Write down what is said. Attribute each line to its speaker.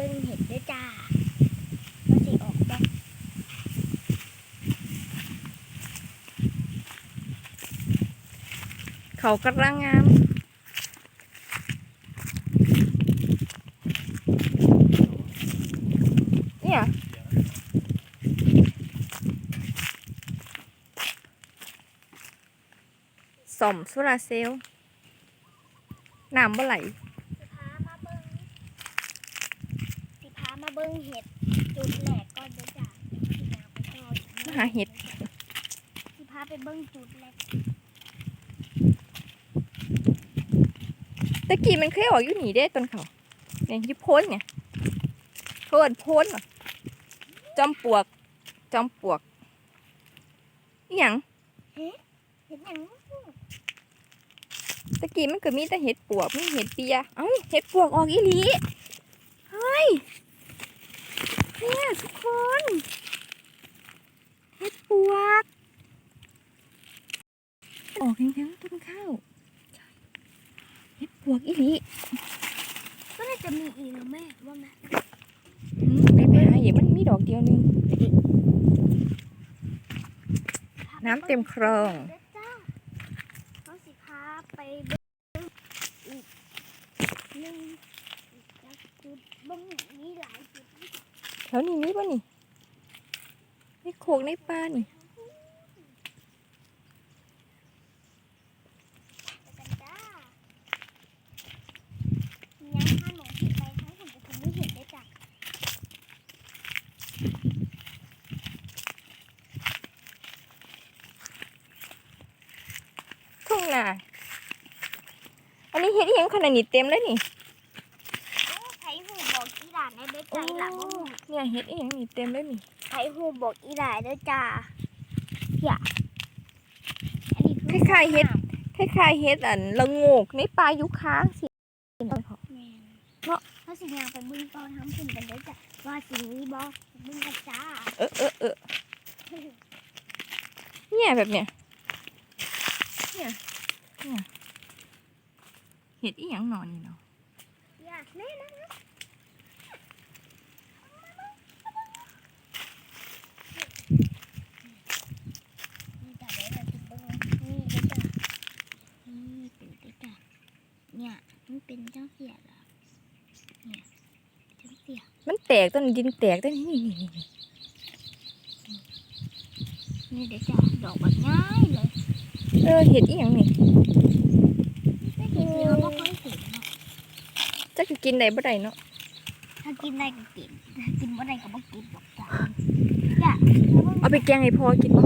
Speaker 1: บิ่งเห็ดด้วยจ้าว่าสิออกบ่
Speaker 2: เขากำลังงามเนี่ยสมโซลาเซลน้ำบ่ไหล
Speaker 1: หา
Speaker 2: เห็ด
Speaker 1: สิพาไปเบิ่งจุดแรก
Speaker 2: ตะกี้มันเคยออกอยู่หนีได้ต้นเขาเนี่ยยี่พ้นเนี่ยเพิ่นพ้นจอมปลวก จอมปลวกอย่าง
Speaker 1: เห็ดหยัง
Speaker 2: ตะกี้มันก็มีแต่เห็ดปวกไม่เห็ดเปีย เอ้า เห็ดปวกออกอีหลี เฮ้ย เนี่ยทุกคนเห็ดปวก ออกยังๆต้นข้าวเห็ดปวกอีหลี
Speaker 1: ก็น่าจะมีอีกนะแม่ว่าแม่
Speaker 2: อืมไปไปหาเห็ดมันมีดอกเดียวหนึง น้ำเต็มคลอง
Speaker 1: เด้อจ้าเขาสิพาไปเบิ่งอีกหนึ่งอีกจักจุดเบิ่งมีหลายจุด
Speaker 2: แถวนี้มีป่ะนี่ในโคกในป่านี่
Speaker 1: ไปกันจ้ายังข้าหนูที่ไปทั้งผมจะคุณไม่เห็นได้จ้ะ
Speaker 2: ทุ่งนาอันนี้เห็ดอีหยังขนาดนี้เต็มเลยนี่
Speaker 1: โอ้ไผหูบอกอีหลานในเด้อจ้าอีหลานบ่หู
Speaker 2: เนี่ยเห็ดอีหยังนี่เต็มเลยนี่
Speaker 1: ไผหูบอกอีหลานเด้อจ้าอย่าอันนี้
Speaker 2: คล้ายๆเห็ดคล้ายๆเห็ดอันละโงกในป่ายุคาสิ
Speaker 1: แม่นเพราะเขาสิยางไปบึ้งตอนทั้งคุณกันเด้อจ้ะว่าสิมีบ่บึ้งกันจ้า
Speaker 2: เออเออเออเนี่ยแบบเนี้ยเนี่ยเนี่ยเห็ดอีหยังหนอนนี่เนาะ
Speaker 1: อย่าแม่นะนี่จ้ะเดี๋ยวเราจะเบิ่งนี่เด้อจ้ะนี่เป็นเด้อจ้ะเนี่ยมันเป็นจังเสียล่ะเนี่ยจังเสีย
Speaker 2: มันแตกต้นดินแตกต้นนี่นี่นี่นี่
Speaker 1: นี่เด้อจ้ะดอกแบบง่ายเลย
Speaker 2: เออเห็ดอีหยังนี่
Speaker 1: แต่จริงๆเราไม่ค่อยเห็นเนาะ
Speaker 2: จะกินได้บ่ได้เนาะ
Speaker 1: ถ้ากินได้ก็กินถ้ากินไม่ได้ก็ไม่กินหรอกจ้ะอย่า
Speaker 2: เอาไปแกงให้พ่อกินบ่